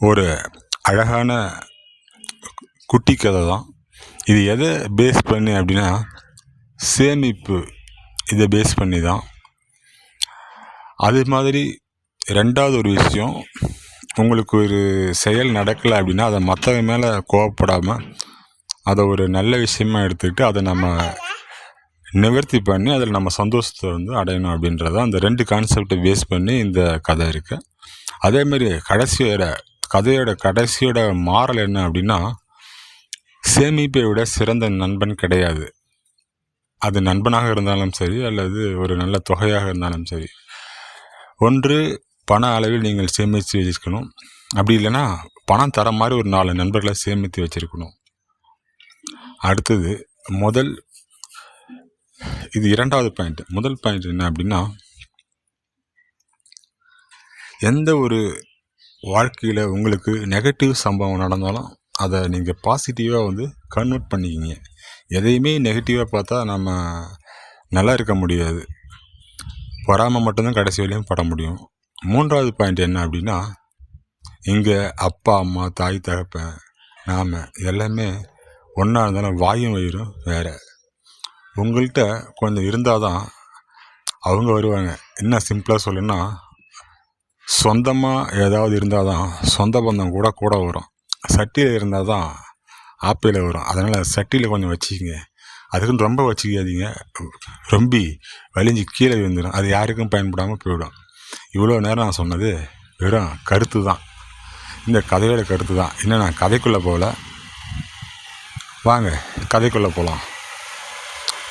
ஒரு அழகான குட்டி கதை தான். இது எதை பேஸ் பண்ணி அப்படின்னா சேமிப்பு இதை பேஸ் பண்ணி தான். அதே மாதிரி ரெண்டாவது ஒரு விஷயம் உங்களுக்கு ஒரு செயல் நடக்கலை அப்படின்னா அதை மற்றவங்க மேலே கோவப்படாமல் அதை ஒரு நல்ல விஷயமா எடுத்துக்கிட்டு அதை நம்ம நிவர்த்தி பண்ணி அதில் நம்ம சந்தோஷத்தை வந்து அடையணும் அப்படின்றத அந்த ரெண்டு கான்செப்டை பேஸ் பண்ணி இந்த கதை இருக்குது அதேமாரி வேறு கதையோட கடைசியோட மாறல் என்ன அப்படின்னா சேமிப்பை விட சிறந்த நண்பன் கிடையாது. அது நண்பனாக இருந்தாலும் சரி அல்லது ஒரு நல்ல தொகையாக இருந்தாலும் சரி. ஒன்று பண அளவில் நீங்கள் சேமித்து வச்சுக்கணும் அப்படி இல்லைன்னா பணம் தர மாதிரி ஒரு நாலு நண்பர்களை சேமித்து வச்சுருக்கணும். அடுத்தது முதல் இது இரண்டாவது பாயிண்ட் முதல் பாயிண்ட் என்ன அப்படின்னா எந்த ஒரு வாழ்க்கையில் உங்களுக்கு நெகட்டிவ் சம்பவம் நடந்தாலும் அதை நீங்கள் பாசிட்டிவாக வந்து கன்வெர்ட் பண்ணிக்கிங்க. எதையுமே நெகட்டிவாக பார்த்தா நம்ம நல்லா இருக்க முடியாது. பொறாமல் மட்டும்தான் கடைசி வரையும் பட முடியும். மூன்றாவது பாயிண்ட் என்ன அப்படின்னா இங்கே அப்பா அம்மா தாய் தகப்பன் நாம் எல்லாமே ஒன்றா இருந்தாலும் வாயும் வயிறும் வேறு. உங்கள்கிட்ட கொஞ்சம் இருந்தால் தான் அவங்க வருவாங்க. என்ன சிம்பிளாக சொல்லணுன்னா சொந்தமாக ஏதாவது இருந்தால் தான் சொந்த பந்தம் கூட கூட வரும். சட்டியில் இருந்தால் தான் ஆப்பிள் வரும். அதனால் சட்டியில் கொஞ்சம் வச்சுக்கிங்க. அதுக்குன்னு ரொம்ப வச்சுக்காதீங்க. ரொம்பி வலிஞ்சு கீழே விழுந்துடும் அது யாருக்கும் பயன்படாமல் போயிடும். இவ்வளோ நேரம் நான் சொன்னது வெறும் கருத்து தான். இந்த கதையோட கருத்து தான். இன்னும் நான் கதைக்குள்ளே போகல. வாங்க கதைக்குள்ளே போகலாம்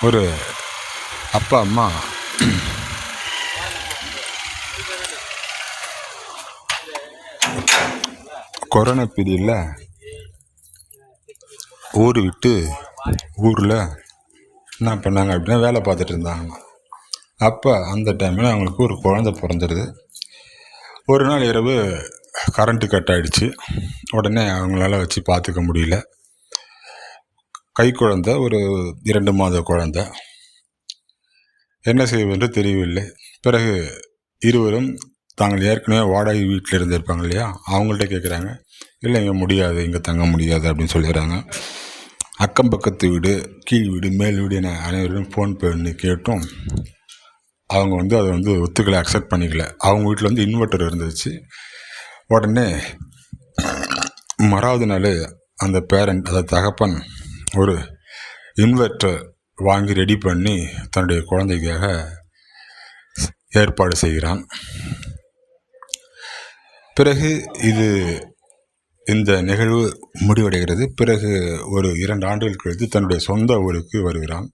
ஒரு அப்பா அம்மா கொரோனா பீரியடில் ஊர் விட்டு ஊரில் என்ன பண்ணாங்க அப்படின்னா வேலை பார்த்துட்டு இருந்தாங்க. அப்போ அந்த டைமில் அவங்களுக்கு ஒரு குழந்த பிறந்துடுது ஒரு நாள் இரவு கரண்ட்டு கட் ஆகிடுச்சு உடனே அவங்களால வச்சு பார்த்துக்க முடியல. கை குழந்த ஒரு இரண்டு மாத குழந்த. என்ன செய்வென்று தெரியவில்லை. பிறகு இருவரும் தாங்கள் ஏற்கனவே வாடகை வீட்டில் இருந்திருப்பாங்க இல்லையா? அவங்கள்ட்ட கேட்குறாங்க இல்லை இங்கே முடியாது. இங்கே தங்க முடியாது. அப்படின்னு சொல்லிடுறாங்க. அக்கம் பக்கத்து வீடு கீழ் வீடு மேல் வீடு என அனைவரும் ஃபோன் பண்ணி கேட்டும். அவங்க வந்து அதை வந்து ஒத்துக்கலை அக்செப்ட் பண்ணிக்கல. அவங்க வீட்டில் வந்து இன்வெர்ட்டர் இருந்துச்சு. உடனே மறாவது நாள் அந்த பேரண்ட் அதாவது தகப்பன் ஒரு இன்வெர்ட்டர் வாங்கி ரெடி பண்ணி தன்னுடைய குழந்தைக்காக ஏற்பாடு செய்கிறான். பிறகு இது இந்த நிகழ்வு முடிவடைகிறது. பிறகு ஒரு இரண்டு ஆண்டுகள் கழித்து தன்னுடைய சொந்த ஊருக்கு வருகிறான்.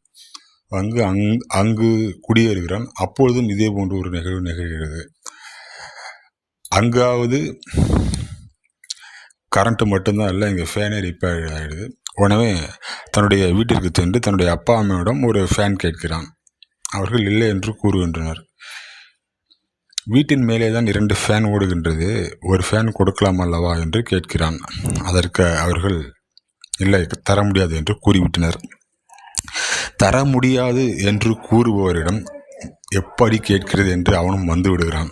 அங்கு அங் அங்கு குடியேறுகிறான். அப்பொழுதும் இதே போன்ற ஒரு நிகழ்வு நிகழ்கிறது. அங்காவது கரண்ட்டு மட்டும்தான் இல்லை இங்கே ஃபேனே ரிப்பேர் ஆகிடுது உடனே தன்னுடைய வீட்டிற்கு சென்று தன்னுடைய அப்பா அம்மையிடம் ஒரு ஃபேன் கேட்கிறான். அவர்கள் இல்லை என்று கூறுகின்றனர். வீட்டின் மேலே தான் இரண்டு ஃபேன் ஓடுகின்றது. ஒரு ஃபேன் கொடுக்கலாம் அல்லவா என்று கேட்கிறான். அதற்கு அவர்கள் இல்லை தர முடியாது என்று கூறிவிட்டனர். தர முடியாது என்று கூறுபவரிடம் எப்படி கேட்கிறது என்று அவனும் வந்து விடுகிறான்.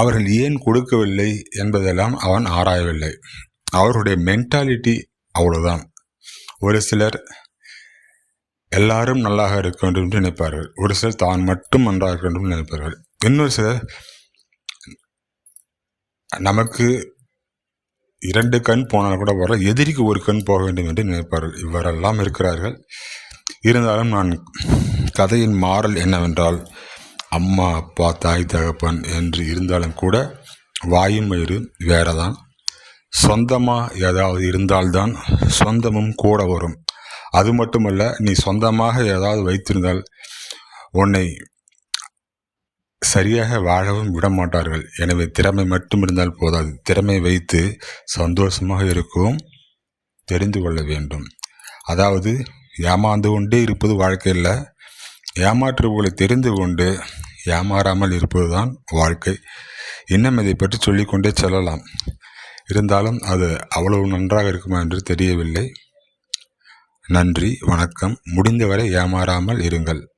அவர்கள் ஏன் கொடுக்கவில்லை என்பதெல்லாம் அவன் ஆராயவில்லை. அவருடைய மென்டாலிட்டி அவ்வளோதான் ஒரு சிலர் எல்லாரும் நல்லாக இருக்க வேண்டும் என்று நினைப்பார்கள். ஒரு சிலர் தான் மட்டும் நன்றாக இருக்க வேண்டும் என்று நினைப்பார்கள். இன்னொரு சிலர் நமக்கு இரண்டு கண் போனால் கூட வர எதிரிக்கு ஒரு கண் போக வேண்டும் என்று நினைப்பார்கள். இவரெல்லாம் இருக்கிறார்கள். இருந்தாலும் நான் கதையின் மாறல் என்னவென்றால் அம்மா அப்பா தாய் தகப்பன் என்று இருந்தாலும் கூட வாயும் வயிறு வேற தான் சொந்தமாக ஏதாவது இருந்தால்தான் சொந்தமும் கூட வரும். அது மட்டுமல்ல நீ சொந்தமாக ஏதாவது வைத்திருந்தால் உன்னை சரியாக வாழவும் விட மாட்டார்கள் எனவே திறமை மட்டும் இருந்தால் போதாது. திறமை வைத்து சந்தோஷமாக இருக்கவும் தெரிந்து கொள்ள வேண்டும். அதாவது ஏமாந்து கொண்டே இருப்பது வாழ்க்கையில் ஏமாற்றுபவர்களை தெரிந்து கொண்டு ஏமாறாமல் இருப்பதுதான் வாழ்க்கை. இன்னும் இதை பற்றி சொல்லிக்கொண்டே செல்லலாம். இருந்தாலும் அது அவ்வளவு நன்றாக இருக்குமா என்று தெரியவில்லை. நன்றி வணக்கம். முடிந்தவரை ஏமாறாமல் இருங்கள்.